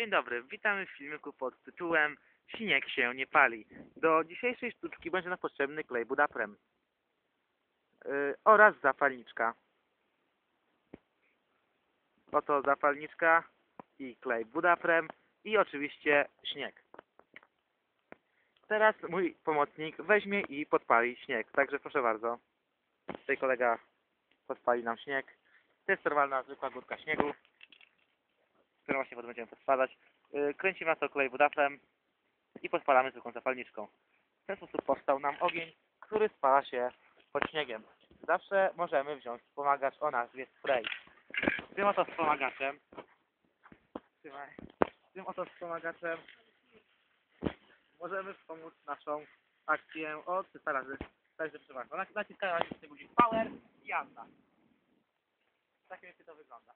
Dzień dobry, witamy w filmiku pod tytułem Śnieg się nie pali. Do dzisiejszej sztuczki będzie nam potrzebny klej budaprem yy, oraz zapalniczka. Oto zapalniczka i klej budaprem i oczywiście śnieg. Teraz mój pomocnik weźmie i podpali śnieg, także proszę bardzo. Tutaj kolega podpali nam śnieg. To jest normalna, zwykła górka śniegu którą właśnie potem będziemy podpalać. Yy, Kręcimy to klej wodafem i podpalamy zwykłą zapalniczką. W ten sposób powstał nam ogień, który spala się pod śniegiem. Zawsze możemy wziąć wspomagacz o nazwie spray. Tym oto wspomagaczem trzymaj, tym oto wspomagaczem możemy wspomóc naszą akcję o 300 razy. Także bardzo, naciskamy na guzik power i jazda. Tak więcej to wygląda.